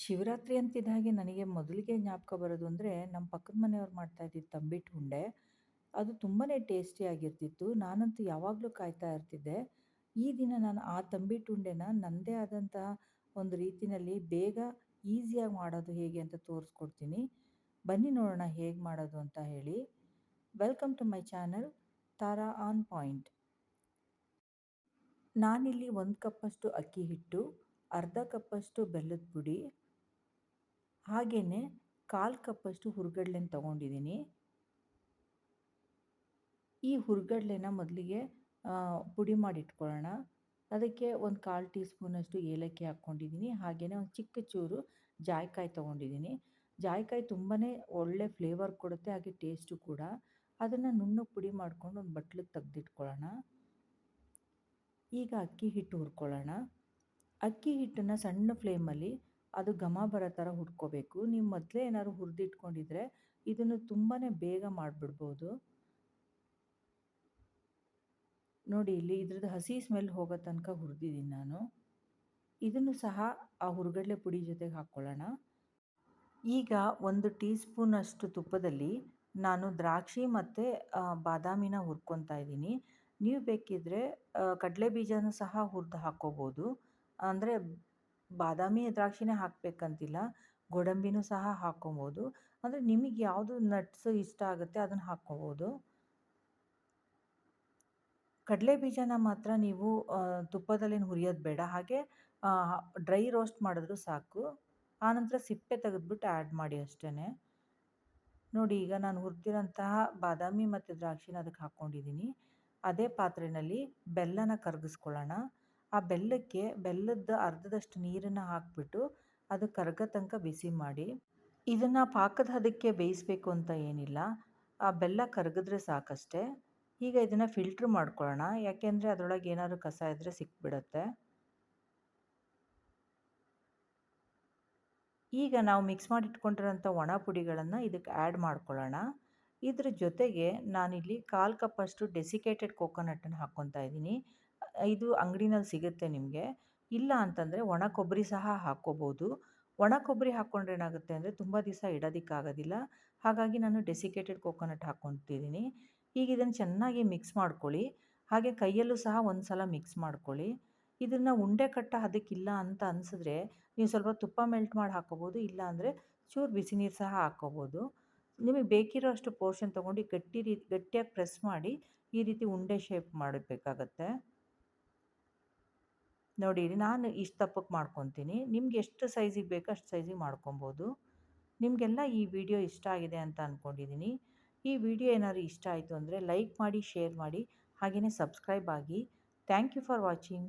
ಶಿವರಾತ್ರಿ ಅಂತಿದ್ದ ಹಾಗೆ ನನಗೆ ಮೊದಲಿಗೆ ಜ್ಞಾಪಕ ಬರೋದು ಅಂದರೆ ನಮ್ಮ ಪಕ್ಕದ ಮನೆಯವ್ರು ಮಾಡ್ತಾ ಇದ್ದಿದ್ದು ತಂಬಿಟ್ಟು ಉಂಡೆ. ಅದು ತುಂಬಾ ಟೇಸ್ಟಿಯಾಗಿರ್ತಿತ್ತು ನಾನಂತೂ ಯಾವಾಗಲೂ ಕಾಯ್ತಾ ಇರ್ತಿದ್ದೆ. ಈ ದಿನ ನಾನು ಆ ತಂಬಿಟ್ಟು ಉಂಡೆನ ನನ್ನದೇ ಆದಂತಹ ಒಂದು ರೀತಿಯಲ್ಲಿ ಬೇಗ ಈಸಿಯಾಗಿ ಮಾಡೋದು ಹೇಗೆ ಅಂತ ತೋರಿಸ್ಕೊಡ್ತೀನಿ. ಬನ್ನಿ ನೋಡೋಣ ಹೇಗೆ ಮಾಡೋದು ಅಂತ ಹೇಳಿ. Welcome to my channel Tara on point. ನಾನಿಲ್ಲಿ ಒಂದು ಕಪ್ಪಷ್ಟು ಅಕ್ಕಿ ಹಿಟ್ಟು, ಅರ್ಧ ಕಪ್ಪಷ್ಟು ಬೆಲ್ಲದ ಪುಡಿ ಹಾಗೆಯೇ ಕಾಲು ಕಪ್ಪಷ್ಟು ಹುರ್ಗಡ್ಲೆನ ತೊಗೊಂಡಿದ್ದೀನಿ ಈ ಹುರ್ಗಡ್ಲೆನ ಮೊದಲಿಗೆ ಪುಡಿ ಮಾಡಿ ಇಟ್ಕೊಳ್ಳೋಣ ಅದಕ್ಕೆ ಒಂದು ಕಾಲು ಟೀ ಸ್ಪೂನಷ್ಟು ಏಲಕ್ಕಿ ಹಾಕ್ಕೊಂಡಿದ್ದೀನಿ ಹಾಗೆಯೇ ಒಂದು ಚಿಕ್ಕ ಚೂರು ಜಾಯಿಕಾಯಿ ತೊಗೊಂಡಿದ್ದೀನಿ ಜಾಯಿಕಾಯಿ ತುಂಬಾ ಒಳ್ಳೆ ಫ್ಲೇವರ್ ಕೊಡುತ್ತೆ, ಹಾಗೆ ಟೇಸ್ಟು ಕೂಡ. ಅದನ್ನು ನುಣ್ಣು ಪುಡಿ ಮಾಡ್ಕೊಂಡು ಒಂದು ಬಟ್ಲಿಗೆ ತೆಗೆದಿಟ್ಕೊಳ್ಳೋಣ ಈಗ ಅಕ್ಕಿ ಹಿಟ್ಟು ಹುರ್ಕೊಳ್ಳೋಣ ಅಕ್ಕಿ ಹಿಟ್ಟನ್ನು ಸಣ್ಣ ಫ್ಲೇಮಲ್ಲಿ ಅದು ಘಮ ಬರೋ ಥರ ಹುರ್ಕೋಬೇಕು ನೀವು ಮೊದಲೇ ಏನಾದ್ರು ಹುರಿದಿಟ್ಕೊಂಡಿದ್ರೆ ಇದನ್ನು ತುಂಬಾ ಬೇಗ ಮಾಡಿಬಿಡ್ಬೋದು. ನೋಡಿ ಇಲ್ಲಿ ಇದ್ರದ್ದು ಹಸಿ ಸ್ಮೆಲ್ ಹೋಗೋ ತನಕ ಹುರಿದಿದ್ದೀನಿ ನಾನು. ಇದನ್ನು ಸಹ ಆ ಹುರ್ಗಡಲೆ ಪುಡಿ ಜೊತೆಗೆ ಹಾಕ್ಕೊಳ್ಳೋಣ ಈಗ ಒಂದು ಟೀ ಸ್ಪೂನಷ್ಟು ತುಪ್ಪದಲ್ಲಿ ನಾನು ದ್ರಾಕ್ಷಿ ಮತ್ತು ಬಾದಾಮಿನ ಹುರ್ಕೊತಾ ಇದ್ದೀನಿ. ನೀವು ಬೇಕಿದ್ದರೆ ಕಡಲೆ ಬೀಜನೂ ಸಹ ಹುರಿದು ಹಾಕ್ಕೋಬೋದು ಅಂದರೆ ಬಾದಾಮಿ ದ್ರಾಕ್ಷಿನೇ ಹಾಕಬೇಕಂತಿಲ್ಲ. ಗೋಡಂಬಿನೂ ಸಹ ಹಾಕ್ಕೊಬೋದು. ಅಂದರೆ ನಿಮಗೆ ಯಾವುದು ನಟ್ಸ್ ಇಷ್ಟ ಆಗುತ್ತೆ ಅದನ್ನು ಹಾಕ್ಕೋಬೋದು. ಕಡಲೆ ಬೀಜನ ಮಾತ್ರ ನೀವು ತುಪ್ಪದಲ್ಲಿ ಹುರಿಯೋದು ಬೇಡ. ಹಾಗೆ ಡ್ರೈ ರೋಸ್ಟ್ ಮಾಡಿದ್ರು ಸಾಕು. ಆನಂತರ ಸಿಪ್ಪೆ ತೆಗೆದ್ಬಿಟ್ಟು ಆ್ಯಡ್ ಮಾಡಿ ಅಷ್ಟೇ ನೋಡಿ, ಈಗ ನಾನು ಹುರಿದಿರೋಂತಹ ಬಾದಾಮಿ ಮತ್ತು ದ್ರಾಕ್ಷಿನ ಅದಕ್ಕೆ ಹಾಕ್ಕೊಂಡಿದ್ದೀನಿ ಅದೇ ಪಾತ್ರೆಯಲ್ಲಿ ಬೆಲ್ಲನ ಕರಗಿಸ್ಕೊಳ್ಳೋಣ. ಆ ಬೆಲ್ಲಕ್ಕೆ ಬೆಲ್ಲದ ಅರ್ಧದಷ್ಟು ನೀರನ್ನು ಹಾಕಿಬಿಟ್ಟು ಅದು ಕರಗೋ ತನಕ ಬಿಸಿ ಮಾಡಿ. ಇದನ್ನು ಪಾಕದ ಹದಕ್ಕೆ ಬೇಯಿಸಬೇಕು ಅಂತ ಏನಿಲ್ಲ. ಆ ಬೆಲ್ಲ ಕರಗಿದ್ರೆ ಸಾಕಷ್ಟೇ. ಈಗ ಇದನ್ನು ಫಿಲ್ಟ್ರ್ ಮಾಡ್ಕೊಳ್ಳೋಣ. ಯಾಕೆಂದರೆ ಅದರೊಳಗೆ ಏನಾದರೂ ಕಸ ಇದ್ದರೆ ಸಿಕ್ಬಿಡುತ್ತೆ. ಈಗ ನಾವು ಮಿಕ್ಸ್ ಮಾಡಿಟ್ಕೊಂಡಿರೋಂಥ ಒಣ ಪುಡಿಗಳನ್ನು ಇದಕ್ಕೆ ಆ್ಯಡ್ ಮಾಡ್ಕೊಳ್ಳೋಣ. ಇದ್ರ ಜೊತೆಗೆ ನಾನಿಲ್ಲಿ ಕಾಲು ಕಪ್ಪಷ್ಟು ಡೆಸಿಕೇಟೆಡ್ ಕೋಕೋನಟ್ಟನ್ನು ಹಾಕ್ಕೊತಾ ಇದ್ದೀನಿ. ಇದು ಅಂಗಡಿನಲ್ಲಿ ಸಿಗುತ್ತೆ ನಿಮಗೆ. ಇಲ್ಲ ಅಂತಂದರೆ ಒಣ ಕೊಬ್ಬರಿ ಸಹ ಹಾಕ್ಕೋಬೋದು. ಒಣ ಕೊಬ್ಬರಿ ಹಾಕ್ಕೊಂಡ್ರೆ ಏನಾಗುತ್ತೆ ಅಂದರೆ ತುಂಬ ದಿವಸ ಇಡೋದಕ್ಕಾಗೋದಿಲ್ಲ ಹಾಗಾಗಿ ನಾನು ಡೆಸಿಕೇಟೆಡ್ ಕೋಕೋನಟ್ ಹಾಕ್ಕೊತಿದ್ದೀನಿ. ಈಗ ಇದನ್ನು ಚೆನ್ನಾಗಿ ಮಿಕ್ಸ್ ಮಾಡ್ಕೊಳ್ಳಿ. ಹಾಗೆ ಕೈಯಲ್ಲೂ ಸಹ ಒಂದು ಸಲ ಮಿಕ್ಸ್ ಮಾಡ್ಕೊಳ್ಳಿ. ಇದನ್ನು ಉಂಡೆ ಕಟ್ಟ ಅದಕ್ಕಿಲ್ಲ ಅಂತ ಅನಿಸಿದ್ರೆ ನೀವು ಸ್ವಲ್ಪ ತುಪ್ಪ ಮೆಲ್ಟ್ ಮಾಡಿ ಹಾಕ್ಕೋಬೋದು. ಇಲ್ಲ ಅಂದರೆ ಚೂರು ಬಿಸಿ ನೀರು ಸಹ ಹಾಕ್ಕೋಬೋದು. ನಿಮಗೆ ಬೇಕಿರೋ ಅಷ್ಟು ಪೋರ್ಷನ್ ತೊಗೊಂಡು ಗಟ್ಟಿ ರೀತಿ ಗಟ್ಟಿಯಾಗಿ ಪ್ರೆಸ್ ಮಾಡಿ ಈ ರೀತಿ ಉಂಡೆ ಶೇಪ್ ಮಾಡಬೇಕಾಗತ್ತೆ. ನೋಡಿ, ನಾನು ಇಷ್ಟು ತಪ್ಪಕ್ಕೆ ಮಾಡ್ಕೊತೀನಿ. ನಿಮ್ಗೆ ಎಷ್ಟು ಸೈಜಿಗೆ ಬೇಕೋ ಅಷ್ಟು ಸೈಜಿಗೆ ಮಾಡ್ಕೊಬೋದು. ನಿಮಗೆಲ್ಲ ಈ ವಿಡಿಯೋ ಇಷ್ಟ ಆಗಿದೆ ಅಂತ ಅಂದ್ಕೊಂಡಿದ್ದೀನಿ ಈ ವಿಡಿಯೋ ಏನಾದರೂ ಇಷ್ಟ ಆಯಿತು ಅಂದರೆ ಲೈಕ್ ಮಾಡಿ, ಶೇರ್ ಮಾಡಿ ಹಾಗೆಯೇ ಸಬ್ಸ್ಕ್ರೈಬ್ ಆಗಿ. Thank you for watching.